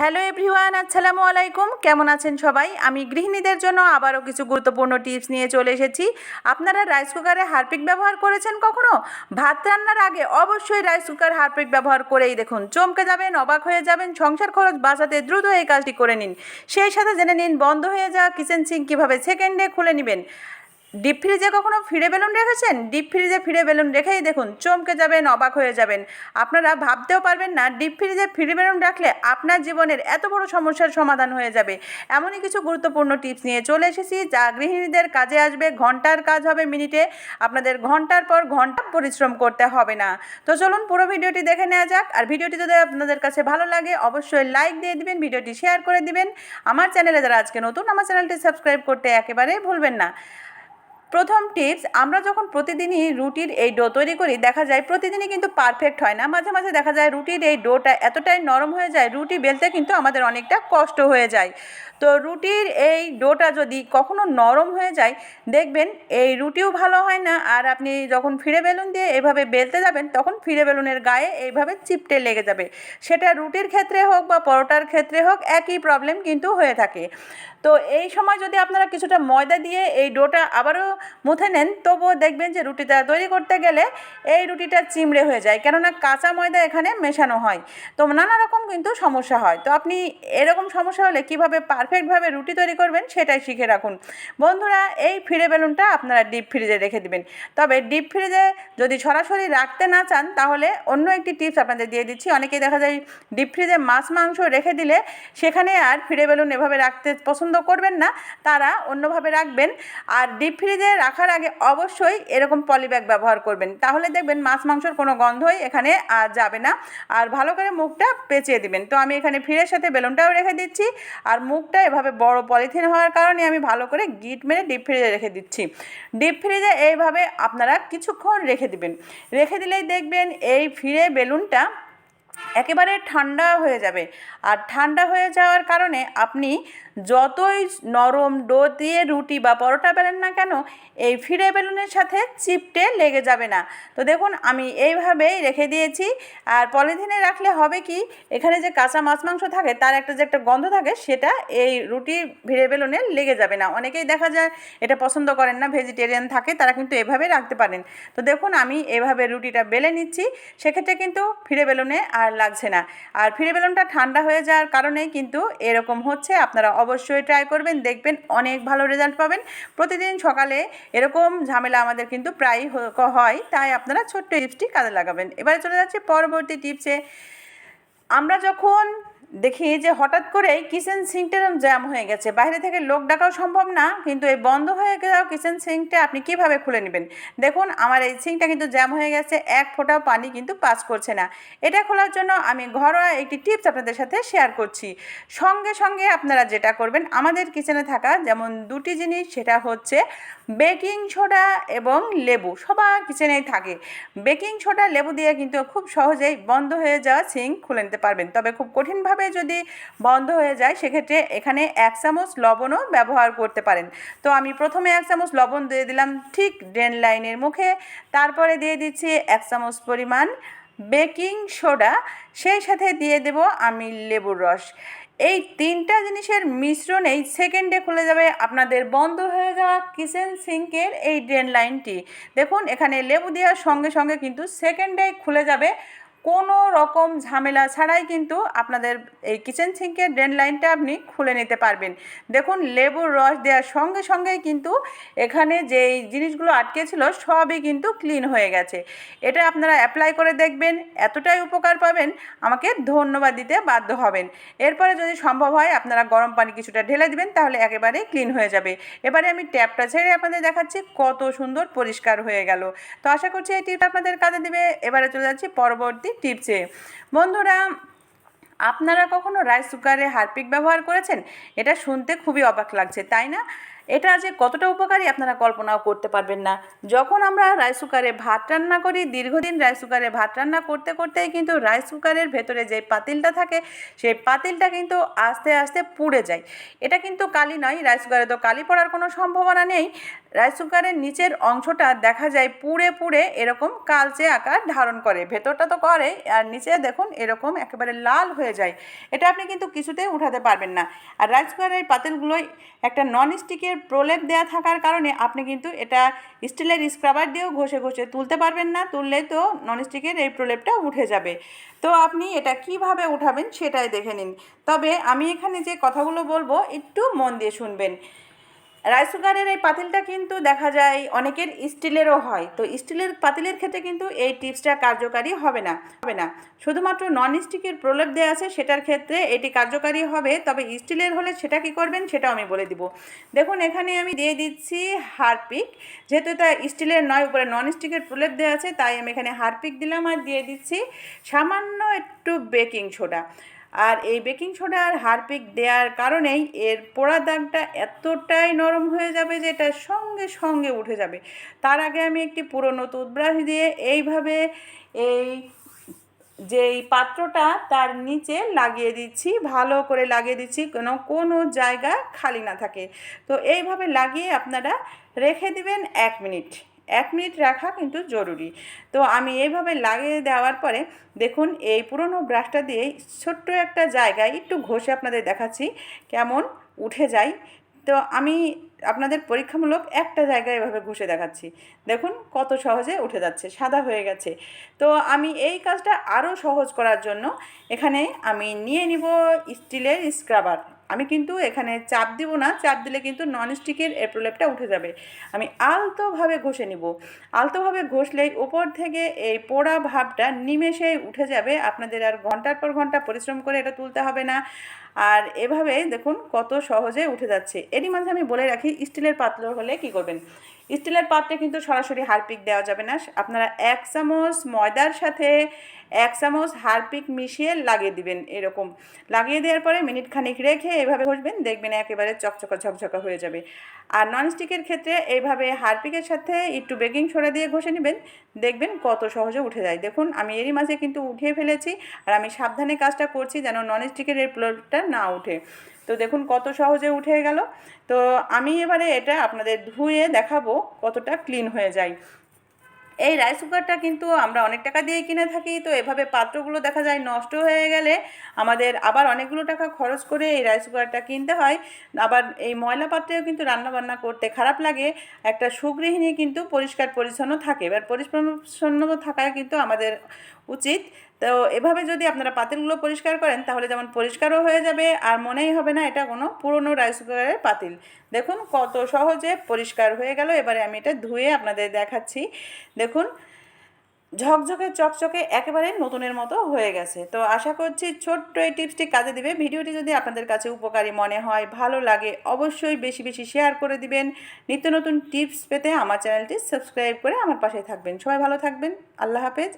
Hello everyone, আসসালামু আলাইকুম। কেমন আছেন সবাই? আমি গৃহিণীদের জন্য আবারও কিছু গুরুত্বপূর্ণ টিপস নিয়ে চলে এসেছি। আপনারা রাইস কুকারে হারপিক ব্যবহার করেছেন কখনো? ভাত রান্নার আগে অবশ্যই রাইস কুকার হারপিক ব্যবহার করেই দেখুন। চমকে যাবেন, অবাক হয়ে যাবেন, সংসার খরচ বাঁচাতে দ্রুত এই কাজটি করে নিন। সেই সাথে জেনে নিন, বন্ধ হয়ে যাওয়া কিচেন সিঙ্ক কীভাবে সেকেন্ডে খুলে নেবেন। ডিপ ফ্রিজে কখনো ফিরে বেলুন রেখেছেন? ডিপ ফ্রিজে ফিরে বেলুন রেখেই দেখুন, চমকে যাবেন, অবাক হয়ে যাবেন। আপনারা ভাবতেও পারবেন না ডিপ ফ্রিজে ফিরে বেলুন রাখলে আপনার জীবনের এত বড় সমস্যার সমাধান হয়ে যাবে। এমনই কিছু গুরুত্বপূর্ণ টিপস নিয়ে চলে এসেছি, যা গৃহিণীদের কাজে আসবে। ঘণ্টার কাজ হবে মিনিটে, আপনাদের ঘণ্টার পর ঘণ্টা পরিশ্রম করতে হবে না। তো চলুন পুরো ভিডিওটি দেখে নেওয়া যাক। আর ভিডিওটি যদি আপনাদের কাছে ভালো লাগে, অবশ্যই লাইক দিয়ে দিবেন, ভিডিওটি শেয়ার করে দিবেন। আমার চ্যানেলে যারা আজকে নতুন, আমার চ্যানেলটি সাবস্ক্রাইব করতে একেবারেই ভুলবেন না। প্রথম টিপস আমরা যখন প্রতিদিনই রুটির এই ডো তৈরি করি, দেখা যায় প্রতিদিনই কিন্তু পারফেক্ট হয় না। মাঝে মাঝে দেখা যায় রুটির এই ডোটা এতটাই নরম হয়ে যায়, রুটি বেলতে কিন্তু আমাদের অনেকটা কষ্ট হয়ে যায়। তো রুটির এই ডোটা যদি কখনো নরম হয়ে যায়, দেখবেন এই রুটিও ভালো হয় না। আর আপনি যখন ফিরে বেলুন দিয়ে এভাবে বেলতে যাবেন, তখন ফিরে বেলুনের গায়ে এইভাবে চিপটে লেগে যাবে। সেটা রুটির ক্ষেত্রে হোক বা পরোটার ক্ষেত্রে হোক, একই প্রবলেম কিন্তু হয়ে থাকে। তো এই সময় যদি আপনারা কিছুটা ময়দা দিয়ে এই ডোটা আবারও মুথে নেন, তবুও দেখবেন যে রুটিটা তৈরি করতে গেলে এই রুটিটা চিমড়ে হয়ে যায়, কেননা কাঁচা ময়দা এখানে মেশানো হয়। তো নানা রকম কিন্তু সমস্যা হয়। তো আপনি এরকম সমস্যা হলে কীভাবে পারফেক্টভাবে রুটি তৈরি করবেন সেটাই শিখে রাখুন। বন্ধুরা, এই ফিরে বেলুনটা আপনারা ডিপ ফ্রিজে রেখে দিবেন। তবে ডিপ ফ্রিজে যদি সরাসরি রাখতে না চান, তাহলে অন্য একটি টিপস আপনাদের দিয়ে দিচ্ছি। অনেকেই দেখা যায় ডিপ ফ্রিজে মাছ, মাংস রেখে দিলে সেখানে আর ফিরে বেলুন এভাবে রাখতে পছন্দ করবেন না, তারা অন্যভাবে রাখবেন। আর ডিপ ফ্রিজে রাখার আগে অবশ্যই এরকম পলিব্যাগ ব্যবহার করবেন। তাহলে দেখবেন মাছ মাংসর কোনো গন্ধই এখানে আর যাবে না। আর ভালো করে মুখটা পেঁচিয়ে দিবেন। তো আমি এখানে ফিরের সাথে বেলুনটাও রেখে দিচ্ছি। আর মুখটা এভাবে বড় পলিথিন হওয়ার কারণে আমি ভালো করে গিট মেরে ডিপ ফ্রিজে রেখে দিচ্ছি। ডিপ ফ্রিজে এইভাবে আপনারা কিছুক্ষণ রেখে দিবেন। রেখে দিলেই দেখবেন এই ফিরে বেলুনটা একেবারে ঠান্ডা হয়ে যাবে। আর ঠান্ডা হয়ে যাওয়ার কারণে আপনি যতই নরম ডো দিয়ে রুটি বা পরোটা বেলেন না কেন, এই ফিরে বেলুনের সাথে চিপটে লেগে যাবে না। তো দেখুন, আমি এইভাবেই রেখে দিয়েছি। আর পলিথিনে রাখলে হবে কি, এখানে যে কাঁচা মাছ মাংস থাকে, তার একটা যে একটা গন্ধ থাকে, সেটা এই রুটি ফিরে বেলুনে লেগে যাবে না। অনেকেই দেখা যায় এটা পছন্দ করেন না, ভেজিটেরিয়ান থাকে, তারা কিন্তু এভাবে রাখতে পারেন। তো দেখুন, আমি এভাবে রুটিটা বেলে নিচ্ছি। সেক্ষেত্রে কিন্তু ফিরে বেলুনে আর লাগছে না। আর ফিরে বেলুনটা ঠান্ডা হয়ে যাওয়ার কারণে কিন্তু এরকম হচ্ছে। আপনারা অবশ্যই ট্রাই করবেন, দেখবেন অনেক ভালো রেজাল্ট পাবেন। প্রতিদিন সকালে এরকম ঝামেলা আমাদের কিন্তু প্রায় হয়, তাই আপনারা ছোট্ট টিপসটি কাজে লাগাবেন। এবারে চলে যাচ্ছে পরবর্তী টিপসে আমরা যখন দেখি যে হঠাৎ করেই কিচেন সিঙ্কটা জ্যাম হয়ে গেছে। বাইরে থেকে লোক ডাকাও সম্ভব না, কিন্তু এই বন্ধ হয়ে যাওয়া কিচেন সিঙ্কটা আপনি কীভাবে খুলে নেবেন? দেখুন, আমার এই সিঙ্কটা কিন্তু জ্যাম হয়ে গেছে, এক ফোঁটাও পানি কিন্তু পাস করছে না। এটা খোলার জন্য আমি ঘরোয়া একটি টিপস আপনাদের সাথে শেয়ার করছি। সঙ্গে সঙ্গে আপনারা যেটা করবেন, আমাদের কিচেনে থাকা যেমন দুটি জিনিস, সেটা হচ্ছে বেকিং সোডা এবং লেবু, সবার কিচেনেই থাকে। বেকিং সোডা, লেবু দিয়ে কিন্তু খুব সহজেই বন্ধ হয়ে যাওয়া সিঙ্ক খুলে নিতে পারবেন। তবে খুব কঠিনভাবে যদি বন্ধ হয়ে যায়, সেক্ষেত্রে এখানে এক চামচ লবণও ব্যবহার করতে পারেন। তো আমি প্রথমে এক চামচ লবণ দিয়ে দিলাম ঠিক ড্রেন লাইনের মুখে। তারপরে দিয়ে দিচ্ছি এক চামচ পরিমাণ বেকিং সোডা। সেই সাথে দিয়ে দেব আমি লেবুর রস। এই তিনটা জিনিসের মিশ্রণেই সেকেন্ডে খুলে যাবে আপনাদের বন্ধ হয়ে যাওয়া কিচেন সিঙ্কের এই ড্রেন লাইনটি দেখুন, এখানে লেবু দেওয়ার সঙ্গে সঙ্গে কিন্তু সেকেন্ডেই খুলে যাবে কোনো রকম ঝামেলা ছাড়াই কিন্তু আপনাদের এই কিচেন সিঙ্কের ড্রেন লাইনটা আপনি খুলে নিতে পারবেন। দেখুন, লেবুর রস দেওয়ার সঙ্গে সঙ্গেই কিন্তু এখানে যে জিনিসগুলো আটকে ছিল সবই কিন্তু ক্লিন হয়ে গেছে। এটা আপনারা অ্যাপ্লাই করে দেখবেন, এতটাই উপকার পাবেন, আমাকে ধন্যবাদ দিতে বাধ্য হবেন। এরপরে যদি সম্ভব হয়, আপনারা গরম পানি কিছুটা ঢেলে দিবেন, তাহলে একেবারেই ক্লিন হয়ে যাবে। এবারে আমি ট্যাপটা ছেড়ে আপনাদের দেখাচ্ছি, কত সুন্দর পরিষ্কার হয়ে গেল। তো আশা করছি এই টিপ আপনাদের কাজে দেবে। এবারে চলে যাচ্ছি পরবর্তী টিপসে। বন্ধুরা, আপনারা কখনো রাইস কুকারে হারপিক ব্যবহার করেছেন? এটা শুনতে খুবই অবাক লাগছে, তাই না? এটা যে কতটা উপকারী আপনারা কল্পনাও করতে পারবেন না। যখন আমরা রাইস কুকারে ভাত রান্না করি, দীর্ঘদিন রাইস কুকারে ভাত রান্না করতে করতেই কিন্তু রাইস কুকারের ভেতরে যে পাতিলটা থাকে, সেই পাতিলটা কিন্তু আস্তে আস্তে পুড়ে যায়। এটা কিন্তু কালি নয় রাইস কুকারে তো কালি পড়ার কোনো সম্ভাবনা নেই। রাইস কুকারের নিচের অংশটা দেখা যায় পুড়ে পুড়ে এরকম কালচে আকার ধারণ করে। ভেতরটা তো করে আর নিচে দেখুন এরকম একেবারে লাল হয়ে যায়। এটা আপনি কিন্তু কিছুতেই উঠাতে পারবেন না। আর রাইস কুকারের পাতিলগুলোই একটা নন স্টিকের প্রলেপ দেওয়া থাকার কারণে আপনি কিন্তু এটা স্টিলের স্ক্রাবার দিয়েও ঘষে ঘষে তুলতে পারবেন না তুললে তো নন স্টিকের এই প্রলেপটা উঠে যাবে। তো আপনি এটা কীভাবে উঠাবেন সেটাই দেখে নিন। তবে আমি এখানে যে কথাগুলো বলব, একটু মন দিয়ে শুনবেন। রাইস কুকারের এই পাতিলটা কিন্তু দেখা যায় অনেকের স্টিলেরও হয়। তো স্টিলের পাতিলের ক্ষেত্রে কিন্তু এই টিপসটা কার্যকারী হবে না। হবে না। শুধুমাত্র নন স্টিকের প্রলেপ দেওয়া আছে, সেটার ক্ষেত্রে এটি কার্যকারী হবে। তবে স্টিলের হলে সেটা কি করবেন সেটাও আমি বলে দিব। দেখুন, এখানে আমি দিয়ে দিচ্ছি হারপিক। যেহেতু এটা স্টিলের নয়, উপরে নন স্টিকের প্রলেপ দেওয়া আছে, তাই আমি এখানে হারপিক দিলাম আর দিয়ে দিচ্ছি সামান্য একটু বেকিং সোডা। আর এই বেকিং সোডা আর হারপিক দেওয়ার কারণেই এর পোড়া দাগটা এতটাই নরম হয়ে যাবে যে এটা সঙ্গে সঙ্গে উঠে যাবে। তার আগে আমি একটি পুরনো টুথব্রাশ দিয়ে এইভাবে এই যেই পাত্রটা তার নিচে লাগিয়ে দিচ্ছি, ভালো করে লাগিয়ে দিচ্ছি, কোনো কোনো জায়গা খালি না থাকে। তো এইভাবে লাগিয়ে আপনারা রেখে দিবেন এক মিনিট। এক মিনিট রাখা কিন্তু জরুরি। তো আমি এইভাবে লাগিয়ে দেওয়ার পরে দেখুন, এই পুরনো ব্রাশটা দিয়ে ছোট্ট একটা জায়গায় একটু ঘষে আপনাদের দেখাচ্ছি কেমন উঠে যায়। তো আমি আপনাদের পরীক্ষামূলক একটা জায়গায় এভাবে ঘষে দেখাচ্ছি। দেখুন কত সহজে উঠে যাচ্ছে, সাদা হয়ে গেছে। তো আমি এই কাজটা আরও সহজ করার জন্য এখানে আমি নিয়ে নিব স্টিলের স্ক্রাবার। আমি কিন্তু এখানে চাপ দিব না, চাপ দিলে কিন্তু ননস্টিকের এপ্রোলেপটা উঠে যাবে। আমি আলতোভাবে ঘষে নিব। আলতোভাবে ঘষলেই ওপর থেকে এই পোড়া ভাবটা নিমেষে উঠে যাবে। আপনাদের আর ঘণ্টার পর ঘণ্টা পরিশ্রম করে এটা তুলতে হবে না। আর এভাবে দেখুন কত সহজে উঠে যাচ্ছে। এরই মাঝে আমি বলে রাখি, স্টিলের পাত্র হলে কি করবেন? স্টিলের পাত্রে কিন্তু সরাসরি হারপিক দেওয়া যাবে না। আপনারা এক চামচ ময়দার সাথে এক চামচ হারপিক মিশিয়ে লাগিয়ে দিবেন এরকম। লাগিয়ে দেওয়ার পরে মিনিট খানিক রেখে এভাবে ঘষবেন, দেখবেন একেবারে চকচকা ঝকঝকা হয়ে যাবে। আর ননস্টিকের ক্ষেত্রে এইভাবে হারপিকের সাথে একটু বেকিং সোডা দিয়ে ঘষে নেবেন, দেখবেন কত সহজে উঠে যায়। দেখুন, আমি এরই মাঝে কিন্তু উঠিয়ে ফেলেছি আর আমি সাবধানে কাজটা করছি যেন ননস্টিকের এই প্লেটটা না উঠে। তো দেখুন কত সহজে উঠে গেল। তো আমি এবারে এটা আপনাদের ধুয়ে দেখাবো কতটা ক্লিন হয়ে যায়। এই রাইস কুকারটা কিন্তু আমরা অনেক টাকা দিয়ে কিনে থাকি, তো এভাবে পাত্রগুলো দেখা যায় নষ্ট হয়ে গেলে আমাদের আবার অনেকগুলো টাকা খরচ করে এই রাইস কুকারটা কিনতে হয়। আবার এই ময়লা পাত্রেও কিন্তু রান্না বান্না করতে খারাপ লাগে, একটা সুগৃহিণী কিন্তু পরিষ্কার পরিচ্ছন্ন থাকে। এবার পরিষ্কার পরিচ্ছন্ন থাকায় কিন্তু আমাদের উচিত। তো এভাবে যদি আপনারা পাতিলগুলো পরিষ্কার করেন, তাহলে যেমন পরিষ্কারও হয়ে যাবে আর মনেই হবে না এটা কোনো পুরনো রাইস কুকারের পাতিল। দেখুন কত সহজে পরিষ্কার হয়ে গেল, এবারে আমি এটা ধুয়ে আপনাদের দেখাচ্ছি। দেখুন, ঝকঝকে চকচকে একেবারে নতুনের মতো হয়ে গেছে। তো আশা করছি ছোট্ট এই টিপসটি কাজে দিবে। ভিডিওটি যদি আপনাদের কাছে উপকারী মনে হয়, ভালো লাগে, অবশ্যই বেশি বেশি শেয়ার করে দিবেন। নিত্য নতুন টিপস পেতে আমার চ্যানেলটি সাবস্ক্রাইব করে আমার পাশে থাকবেন। সবাই ভালো থাকবেন। আল্লাহ হাফেজ।